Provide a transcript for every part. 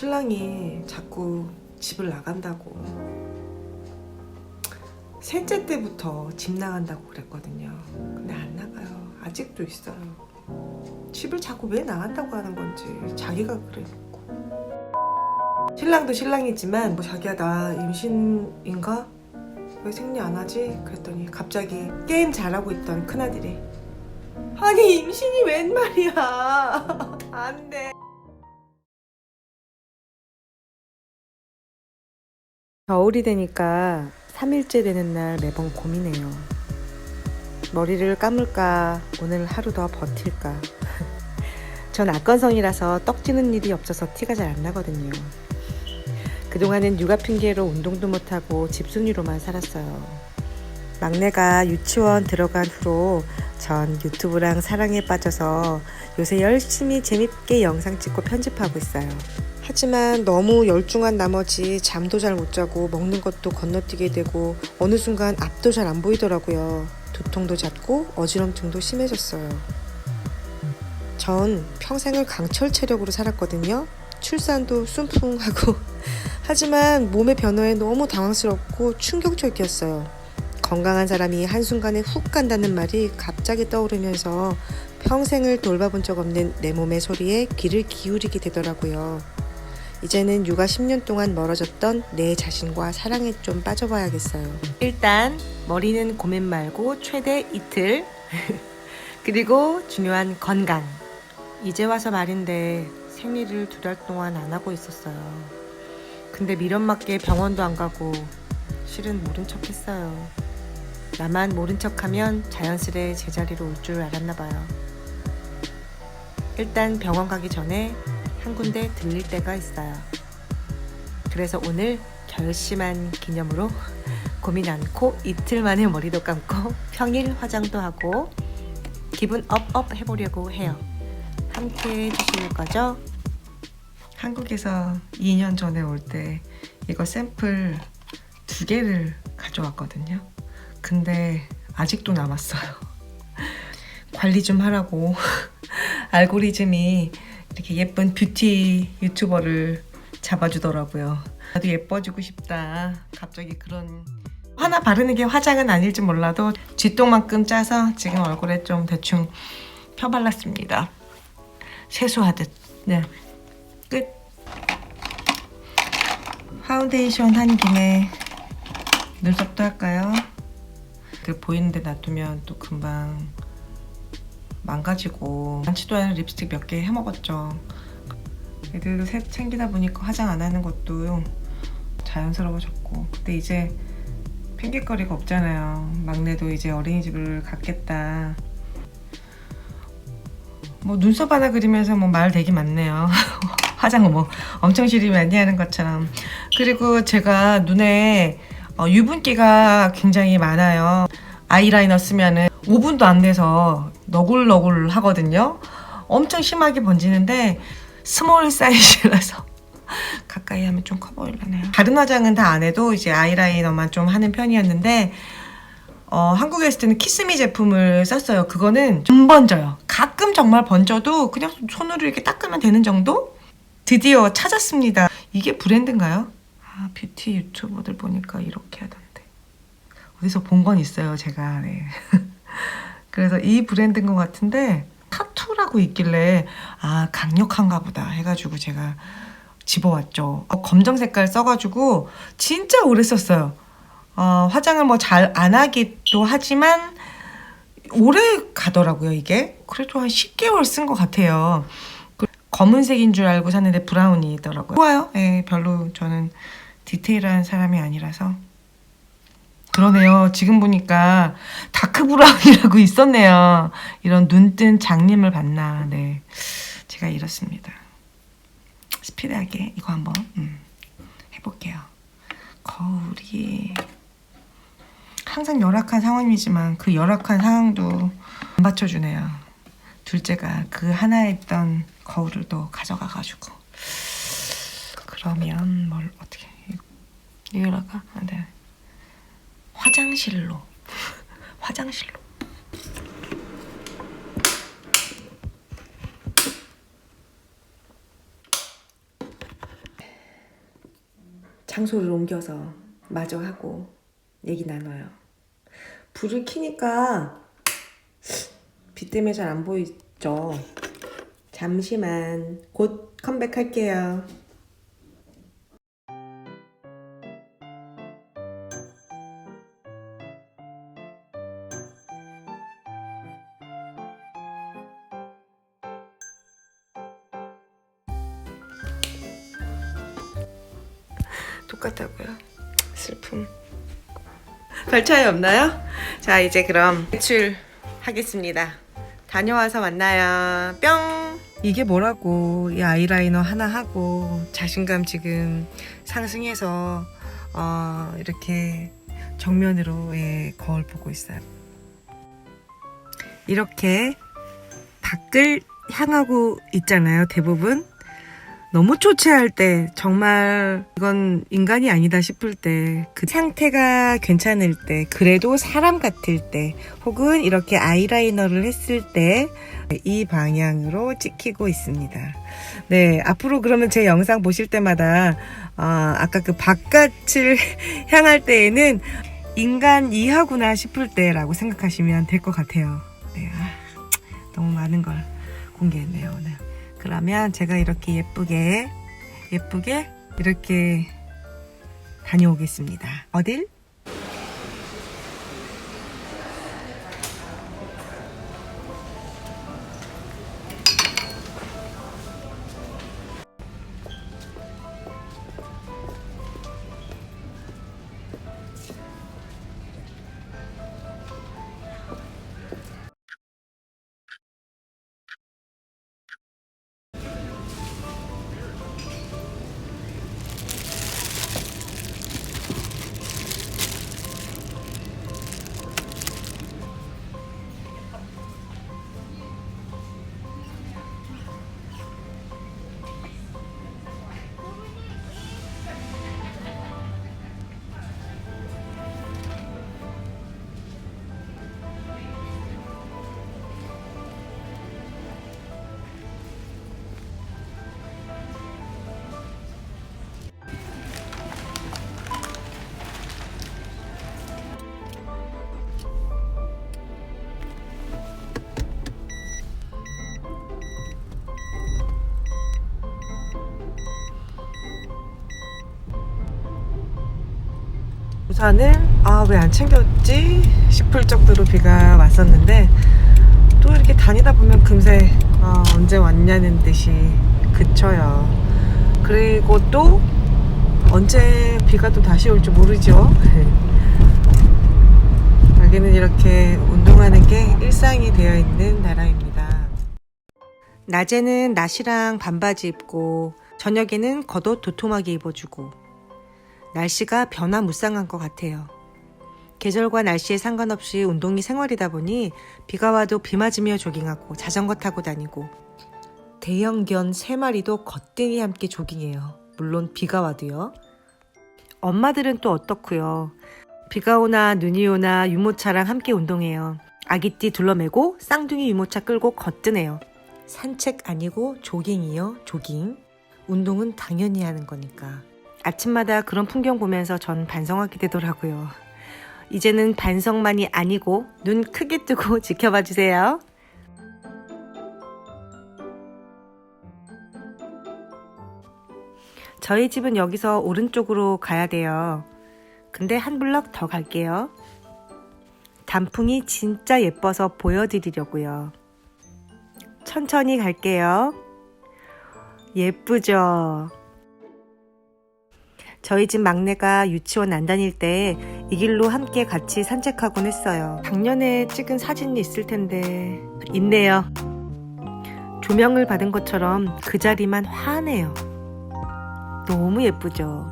신랑이 자꾸 집을 나간다고 셋째 때부터 집 나간다고 그랬거든요. 근데 안 나가요. 아직도 있어요. 집을 자꾸 왜 나간다고 하는 건지 자기가 그래놓고 신랑도 신랑이지만 뭐 자기야 나 임신인가? 왜 생리 안 하지? 그랬더니 갑자기 게임 잘하고 있던 큰아들이 아니 임신이 웬 말이야 안 돼 겨울이 되니까 3일째 되는 날 매번 고민해요. 머리를 감을까, 오늘 하루 더 버틸까. 전 악건성이라서 떡지는 일이 없어서 티가 잘 안 나거든요. 그동안은 육아 핑계로 운동도 못하고 집순이로만 살았어요. 막내가 유치원 들어간 후로 전 유튜브랑 사랑에 빠져서 요새 열심히 재밌게 영상 찍고 편집하고 있어요. 하지만 너무 열중한 나머지 잠도 잘 못 자고 먹는 것도 건너뛰게 되고 어느 순간 앞도 잘 안 보이더라고요. 두통도 잦고 어지럼증도 심해졌어요. 전 평생을 강철 체력으로 살았거든요. 출산도 순풍하고 하지만 몸의 변화에 너무 당황스럽고 충격적이었어요. 건강한 사람이 한순간에 훅 간다는 말이 갑자기 떠오르면서 평생을 돌봐본 적 없는 내 몸의 소리에 귀를 기울이게 되더라고요. 이제는 육아 10년 동안 멀어졌던 내 자신과 사랑에 좀 빠져봐야겠어요. 일단 머리는 고민 말고 최대 이틀. 그리고 중요한 건강. 이제 와서 말인데 생리를 두 달 동안 안 하고 있었어요. 근데 미련 맞게 병원도 안 가고 실은 모른 척 했어요. 나만 모른 척 하면 자연스레 제자리로 올 줄 알았나 봐요. 일단 병원 가기 전에 한 군데 들릴 때가 있어요. 그래서 오늘 결심한 기념으로 고민 않고 이틀 만에 머리도 감고 평일 화장도 하고 기분 업업 해보려고 해요. 함께 해주실 거죠? 한국에서 2년 전에 올 때 이거 샘플 두 개를 가져왔거든요. 근데 아직도 남았어요. 관리 좀 하라고 알고리즘이 이렇게 예쁜 뷰티 유튜버를 잡아주더라고요. 나도 예뻐지고 싶다. 갑자기 그런 하나 바르는 게 화장은 아닐지 몰라도 쥐똥만큼 짜서 지금 얼굴에 좀 대충 펴발랐습니다. 세수하듯. 네. 끝. 파운데이션 한 김에 눈썹도 할까요? 그 보이는데 놔두면 또 금방 망가지고 많지도 않은 립스틱 몇 개 해먹었죠. 애들도 셋 챙기다 보니까 화장 안 하는 것도 자연스러워졌고 근데 이제 핑계거리가 없잖아요. 막내도 이제 어린이집을 갔겠다. 뭐 눈썹 하나 그리면서 뭐 말 되게 많네요. 화장 뭐 엄청 시리 많이 하는 것처럼. 그리고 제가 눈에 어, 유분기가 굉장히 많아요. 아이라이너 쓰면은 5분도 안 돼서 너굴너굴 하거든요. 엄청 심하게 번지는데 스몰 사이즈라서 가까이 하면 좀 커 보이려네요. 다른 화장은 다 안 해도 이제 아이라이너만 좀 하는 편이었는데 어, 한국에 있을 때는 키스미 제품을 썼어요. 그거는 안 번져요. 가끔 정말 번져도 그냥 손으로 이렇게 닦으면 되는 정도? 드디어 찾았습니다. 이게 브랜드인가요? 아, 뷰티 유튜버들 보니까 이렇게 하던데. 어디서 본 건 있어요, 제가. 네. 그래서 이 브랜드인 것 같은데 타투라고 있길래 아 강력한가 보다 해가지고 제가 집어왔죠. 어, 검정 색깔 써가지고 진짜 오래 썼어요. 어, 화장을 뭐 잘 안 하기도 하지만 오래 가더라고요 이게. 그래도 한 10개월 쓴 것 같아요. 그 검은색인 줄 알고 샀는데 브라운이더라고요. 좋아요. 예, 별로 저는 디테일한 사람이 아니라서. 그러네요. 지금 보니까 다크 브라운이라고 있었네요. 이런 눈뜬 장님을 봤나. 네. 제가 이렇습니다. 스피드하게 이거 한번 음, 해볼게요. 거울이 항상 열악한 상황이지만 그 열악한 상황도 안 받쳐주네요. 둘째가 그 하나에 있던 거울을 또 가져가가지고 그러면 뭘 어떻게 여기다가 아, 네. 화장실로 화장실로 장소를 옮겨서 마저 하고 얘기 나눠요. 불을 켜니까 빛 때문에 잘 안 보이죠? 잠시만 곧 컴백할게요. 똑같다고요. 슬픔. 별 차이 없나요? 자, 이제 그럼 외출하겠습니다. 다녀와서 만나요. 뿅! 이게 뭐라고, 이 아이라이너 하나 하고, 자신감 지금 상승해서, 어, 이렇게 정면으로, 예, 거울 보고 있어요. 이렇게 밖을 향하고 있잖아요, 대부분. 너무 초췌할 때, 정말 이건 인간이 아니다 싶을 때, 그 상태가 괜찮을 때, 그래도 사람 같을 때, 혹은 이렇게 아이라이너를 했을 때, 이 방향으로 찍히고 있습니다. 네, 앞으로 그러면 제 영상 보실 때마다, 아, 아까 그 바깥을 향할 때에는 인간 이하구나 싶을 때라고 생각하시면 될 것 같아요. 네, 아, 너무 많은 걸 공개했네요, 오늘. 그러면 제가 이렇게 예쁘게 예쁘게 이렇게 다녀오겠습니다. 어딜? 우산을 아 왜 안 챙겼지 싶을 정도로 비가 왔었는데 또 이렇게 다니다 보면 금세 아, 언제 왔냐는 듯이 그쳐요. 그리고 또 언제 비가 또 다시 올지 모르죠. 여기는 이렇게 운동하는 게 일상이 되어 있는 나라입니다. 낮에는 나시랑 반바지 입고 저녁에는 겉옷 도톰하게 입어주고 날씨가 변화무쌍한 것 같아요. 계절과 날씨에 상관없이 운동이 생활이다 보니 비가 와도 비 맞으며 조깅하고 자전거 타고 다니고 대형견 3마리도 거뜬히 함께 조깅해요. 물론 비가 와도요. 엄마들은 또 어떻고요. 비가 오나 눈이 오나 유모차랑 함께 운동해요. 아기띠 둘러매고 쌍둥이 유모차 끌고 거뜬해요. 산책 아니고 조깅이요, 조깅. 운동은 당연히 하는 거니까. 아침마다 그런 풍경 보면서 전 반성하게 되더라고요. 이제는 반성만이 아니고 눈 크게 뜨고 지켜봐 주세요. 저희 집은 여기서 오른쪽으로 가야 돼요. 근데 한 블럭 더 갈게요. 단풍이 진짜 예뻐서 보여드리려고요. 천천히 갈게요. 예쁘죠? 저희 집 막내가 유치원 안 다닐 때 이 길로 함께 같이 산책하곤 했어요. 작년에 찍은 사진이 있을 텐데 있네요. 조명을 받은 것처럼 그 자리만 환해요. 너무 예쁘죠?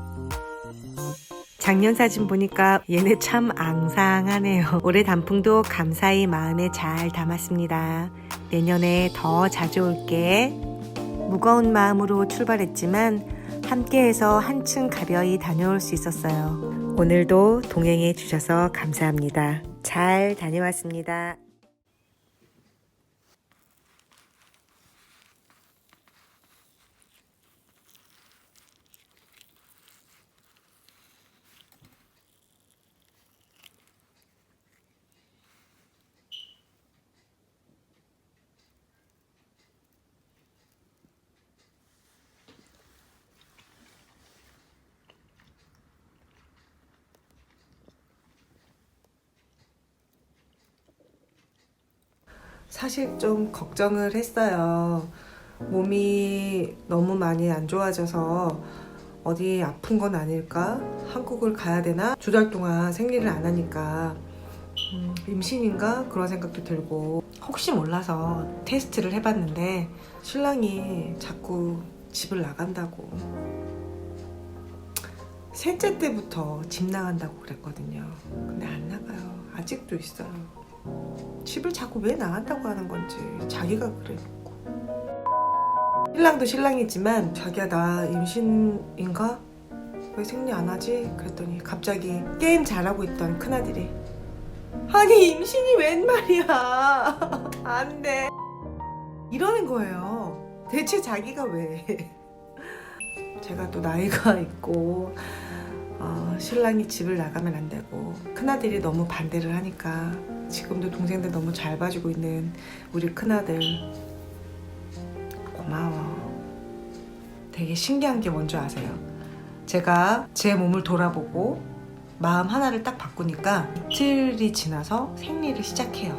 작년 사진 보니까 얘네 참 앙상하네요. 올해 단풍도 감사히 마음에 잘 담았습니다. 내년에 더 자주 올게. 무거운 마음으로 출발했지만 함께해서 한층 가벼이 다녀올 수 있었어요. 오늘도 동행해 주셔서 감사합니다. 잘 다녀왔습니다. 사실 좀 걱정을 했어요. 몸이 너무 많이 안 좋아져서 어디 아픈 건 아닐까? 한국을 가야 되나? 두 달 동안 생리를 안 하니까 음, 임신인가? 그런 생각도 들고 혹시 몰라서 테스트를 해봤는데 신랑이 자꾸 집을 나간다고 셋째 때부터 집 나간다고 그랬거든요. 근데 안 나가요. 아직도 있어요. 집을 자꾸 왜 나간다고 하는 건지 자기가 그래. 신랑도 신랑이지만 자기야 나 임신인가? 왜 생리 안 하지? 그랬더니 갑자기 게임 잘하고 있던 큰아들이 아니 임신이 웬 말이야 안돼 이러는 거예요 대체 자기가 왜 제가 또 나이가 있고 어, 신랑이 집을 나가면 안 되고 큰아들이 너무 반대를 하니까 지금도 동생들 너무 잘 봐주고 있는 우리 큰아들. 고마워. 되게 신기한 게 뭔지 아세요? 제가 제 몸을 돌아보고 마음 하나를 딱 바꾸니까 이틀이 지나서 생리를 시작해요.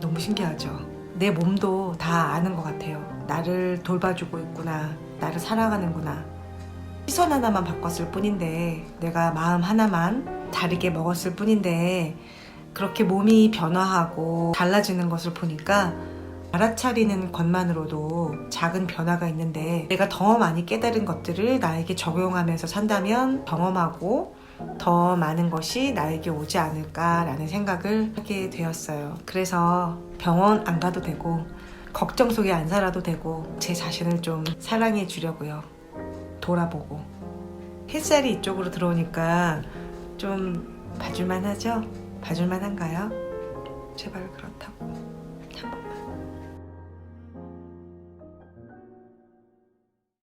너무 신기하죠? 내 몸도 다 아는 것 같아요. 나를 돌봐주고 있구나. 나를 사랑하는구나. 시선 하나만 바꿨을 뿐인데 내가 마음 하나만 다르게 먹었을 뿐인데 그렇게 몸이 변화하고 달라지는 것을 보니까 알아차리는 것만으로도 작은 변화가 있는데 내가 더 많이 깨달은 것들을 나에게 적용하면서 산다면 경험하고 더 많은 것이 나에게 오지 않을까라는 생각을 하게 되었어요. 그래서 병원 안 가도 되고 걱정 속에 안 살아도 되고 제 자신을 좀 사랑해 주려고요. 돌아보고 햇살이 이쪽으로 들어오니까 좀 봐줄만 하죠? 봐줄만 한가요? 제발 그렇다고